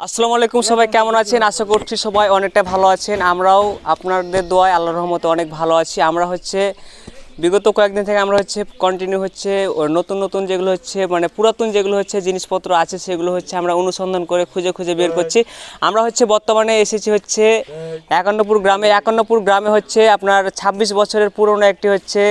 আসসালামু আলাইকুম সবাই কেমন আছেন? আশা করছি সবাই অনেকটা ভালো আছেন। আমরাও আপনাদের দোয়ায় আল্লাহর রহমতে অনেক ভালো আছি। আমরা হচ্ছে বিগত কয়েকদিন থেকে আমরা হচ্ছে কন্টিনিউ হচ্ছে নতুন নতুন যেগুলো হচ্ছে মানে পুরাতন যেগুলো হচ্ছে জিনিসপত্র আছে সেগুলো হচ্ছে আমরা অনুসন্ধান করে খুঁজে খুঁজে বের করছি। আমরা হচ্ছে বর্তমানে এসেছি হচ্ছে একান্নপুর গ্রামে। একান্নপুর গ্রামে হচ্ছে আপনার ছাব্বিশ বছরের পুরনো একটি হচ্ছে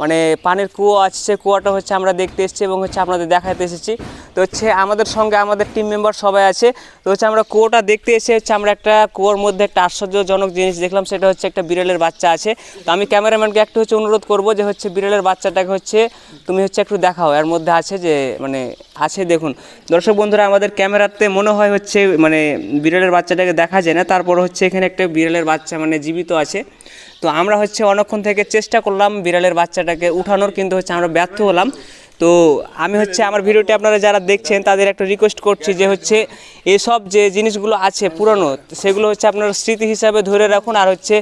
মানে পানির কুয়ো আছে। সে কুয়াটা হচ্ছে আমরা দেখতে এসেছি এবং হচ্ছে আপনাদের দেখাতে এসেছি। তো হচ্ছে আমাদের সঙ্গে আমাদের টিম মেম্বার সবাই আছে। তো হচ্ছে আমরা কুয়োটা দেখতে এসে হচ্ছে আমরা একটা কুয়োর মধ্যে একটা আশ্চর্যজনক জিনিস দেখলাম, সেটা হচ্ছে একটা বিড়ালের বাচ্চা আছে। তো আমি ক্যামেরাম্যানকে একটু হচ্ছে অনুরোধ করব যে হচ্ছে বিড়ালের বাচ্চাটাকে হচ্ছে তুমি হচ্ছে একটু দেখাও, এর মধ্যে আছে যে মানে আছে দেখুন। দর্শক বন্ধুরা, আমাদের ক্যামেরাতে মনে হয় হচ্ছে মানে বিড়ালের বাচ্চাটাকে দেখা যায় না, তারপর হচ্ছে এখানে একটা বিড়ালের বাচ্চা মানে জীবিত আছে। তো আমরা হচ্ছে অনেকক্ষণ থেকে চেষ্টা করলাম বিড়ালের বাচ্চাটাকে উঠানোর, কিন্তু হচ্ছে আমরা ব্যর্থ হলাম। তো আমি হচ্ছে আমার ভিডিওটি আপনারা যারা দেখছেন, তাদের একটা রিকোয়েস্ট করছি যে হচ্ছে এসব যে জিনিসগুলো আছে পুরনো, সেগুলো হচ্ছে আপনারা স্মৃতি হিসাবে ধরে রাখুন। আর হচ্ছে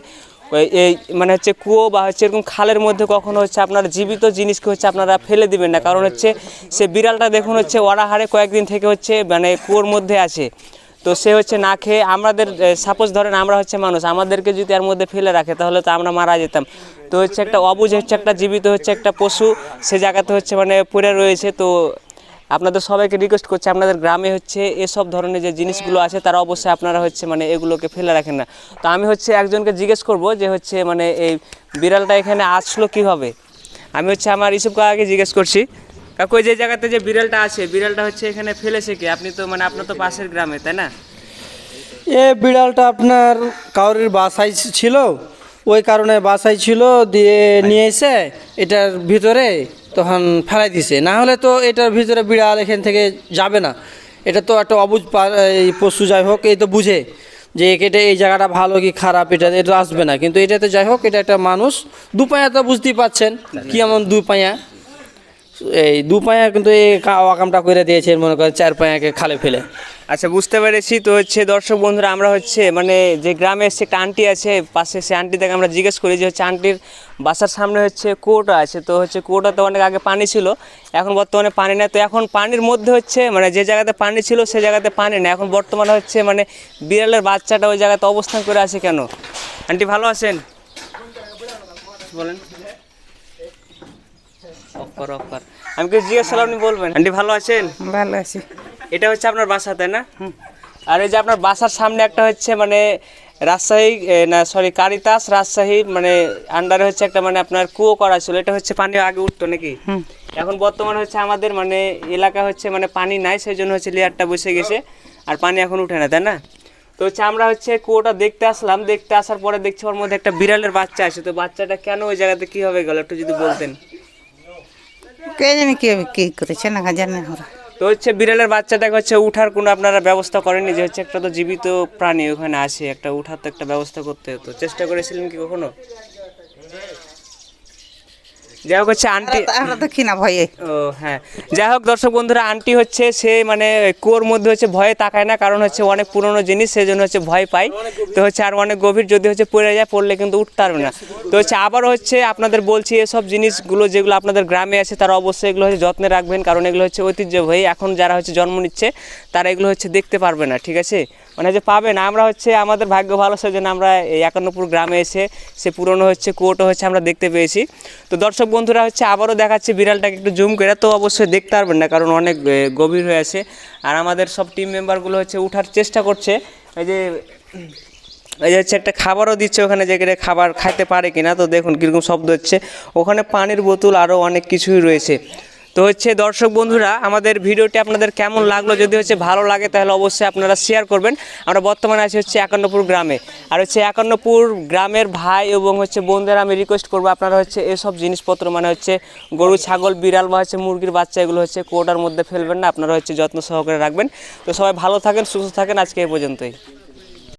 এই মানে হচ্ছে কুয়ো বা হচ্ছে এরকম খালের মধ্যে কখনো হচ্ছে আপনার জীবিত জিনিসকে হচ্ছে আপনারা ফেলে দিবেন না। কারণ হচ্ছে সে বিড়ালটা দেখুন হচ্ছে ওড়াহারে কয়েকদিন থেকে হচ্ছে মানে কুয়োর মধ্যে আছে। তো সে হচ্ছে না খেয়ে আমাদের সাপোজ ধরেন আমরা হচ্ছে মানুষ, আমাদেরকে যদি এর মধ্যে ফেলে রাখে, তাহলে তো আমরা মারা যেতাম। তো হচ্ছে একটা অবুঝ হচ্ছে একটা জীবিত হচ্ছে একটা পশু, সে জায়গাতে হচ্ছে মানে পড়ে রয়েছে। তো আপনাদের সবাইকে রিকোয়েস্ট করছি, আপনাদের গ্রামে হচ্ছে এসব ধরনের যে জিনিসগুলো আছে, তারা অবশ্যই আপনারা হচ্ছে মানে এগুলোকে ফেলে রাখেন না। তো আমি হচ্ছে একজনকে জিজ্ঞেস করব যে হচ্ছে মানে এই বিড়ালটা এখানে আসলো কীভাবে? আমি হচ্ছে আমার ইসুফ কাকাকে জিজ্ঞেস করছি। কাকু যে জায়গাতে যে বিড়ালটা আছে, বিড়ালটা হচ্ছে এখানে ফেলেছে কি? আপনি তো মানে আপনার তো পাশের গ্রামে, তাই না? এ বিড়ালটা আপনার কাউরির বাসায় ছিল, ওই কারণে বাসায় ছিল, দিয়ে নিয়ে এসে এটার ভিতরে তখন ফেলাই দিছে। না হলে তো এটার ভিতরে বিড়াল এখান থেকে যাবে না। এটা তো একটা এই পশু, যাই হোক, এই তো বুঝে যে এটা এই জায়গাটা ভালো কি খারাপ, এটা এটা আসবে না। কিন্তু এটাতে যাই হোক, এটা একটা মানুষ, দুপায়া তো বুঝতেই পাচ্ছেন কি এমন দুই পায়া এই দু পায়া কিন্তু এই ওয়াকামটা করে দিয়েছে মনে করেন চার পায়াকে খালে ফেলে। আচ্ছা বুঝতে পেরেছি। তো হচ্ছে দর্শক বন্ধুরা আমরা হচ্ছে মানে যে গ্রামে এসে একটা আন্টি আছে পাশে সে আন্টি থেকে আমরা জিজ্ঞেস করি যে হচ্ছে আন্টির বাসার সামনে হচ্ছে কুয়োটা আছে। তো হচ্ছে কুয়োটাতে অনেক আগে পানি ছিল এখন বর্তমানে পানি নেই। তো এখন পানির মধ্যে হচ্ছে মানে যে জায়গাতে পানি ছিল সে জায়গাতে পানি নেই। এখন বর্তমানে হচ্ছে মানে বিড়ালের বাচ্চাটা ওই জায়গাতে অবস্থান করে আছে কেন? আন্টি ভালো আছেন? বলেন। অফ কর অফ কর আমি কিছু জিজ্ঞেস করলাম আপনি বলবেন। আন্টি ভালো আছেন? ভালো আছি। এটা হচ্ছে আপনার বাসা তাই না? আর এই যে আপনার বাসার সামনে একটা হচ্ছে মানে রাজশাহী না সরি কারিতাস রাজশাহী মানে আন্ডারে হচ্ছে একটা মানে আপনার কুয়ো করা ছিল। এটা হচ্ছে পানি আগে উঠতো নাকি? এখন বর্তমানে হচ্ছে আমাদের মানে এলাকা হচ্ছে মানে পানি নাই সেই জন্য হচ্ছে লেয়ারটা বসে গেছে। আর পানি এখন উঠে না তাই না? তো হচ্ছে আমরা হচ্ছে কুয়োটা দেখতে আসলাম। দেখতে আসার পরে দেখছি ওর মধ্যে একটা বিড়ালের বাচ্চা আছে। তো বাচ্চাটা কেন ওই জায়গাতে কীভাবে গেল একটু যদি বলতেন। কে জানি কে, কি করেছে না জানে ওরা। তো হচ্ছে বিড়ালের বাচ্চাটাকে হচ্ছে, উঠার কোনো আপনারা ব্যবস্থা করেননি যে হচ্ছে একটা তো জীবিত প্রাণী ওখানে আছে, একটা উঠার তো একটা ব্যবস্থা করতে হতো। চেষ্টা করেছিলেন কি কখনো? যাই হোক হচ্ছে আন্টি আমরা দেখি না ভয়ে। ও হ্যাঁ। যাই হোক দর্শক বন্ধুরা আন্টি হচ্ছে সে মানে কুয়োর মধ্যে হচ্ছে ভয়ে তাকায় না কারণ হচ্ছে অনেক পুরনো জিনিস সেই জন্য হচ্ছে ভয় পায়। তো হচ্ছে আর অনেক গভীর যদি হচ্ছে পড়ে যায় পড়লে কিন্তু উঠতে পারবে না। তো হচ্ছে আবার হচ্ছে আপনাদের বলছি এসব জিনিসগুলো যেগুলো আপনাদের গ্রামে আছে তারা অবশ্যই এগুলো হচ্ছে যত্নে রাখবেন কারণ এগুলো হচ্ছে ঐতিহ্য ঐতিহ্যবাহী। এখন যারা হচ্ছে জন্ম নিচ্ছে তারা এগুলো হচ্ছে দেখতে পারবে না ঠিক আছে? মানে যে পাবে না আমরা হচ্ছে আমাদের ভাগ্য ভালো সেজন্য আমরা এই একান্নপুর গ্রামে এসে সে পুরনো হচ্ছে কুয়োটা হচ্ছে আমরা দেখতে পেয়েছি। তো দর্শক বন্ধুরা হচ্ছে আবারও দেখাচ্ছে বিড়ালটাকে একটু জুম করে, তো অবশ্যই দেখতে পারবেন না, কারণ অনেক গভীর হয়ে আছে। আর আমাদের সব টিম মেম্বারগুলো হচ্ছে উঠার চেষ্টা করছে। এই যে এই যে হচ্ছে একটা খাবারও দিচ্ছে ওখানে যেখানে খাবার খাইতে পারে কিনা, তো দেখুন কীরকম শব্দ হচ্ছে। ওখানে পানির বোতল আরও অনেক কিছুই রয়েছে। তো হচ্ছে দর্শক বন্ধুরা, আমাদের ভিডিওটি আপনাদের কেমন লাগল? যদি হচ্ছে ভালো লাগে, তাহলে অবশ্যই আপনারা শেয়ার করবেন। আমরা বর্তমানে আছি হচ্ছে একান্নপুর গ্রামে। আর হচ্ছে একান্নপুর গ্রামের ভাই এবং হচ্ছে বোনদের আমি রিকোয়েস্ট করব, আপনারা হচ্ছে এসব জিনিসপত্র মানে হচ্ছে গরু, ছাগল, বিড়াল বা হচ্ছে মুরগির বাচ্চা, এগুলো হচ্ছে কোটার মধ্যে ফেলবেন না, আপনারা হচ্ছে যত্ন সহকারে রাখবেন। তো সবাই ভালো থাকেন, সুস্থ থাকেন, আজকে এই পর্যন্তই।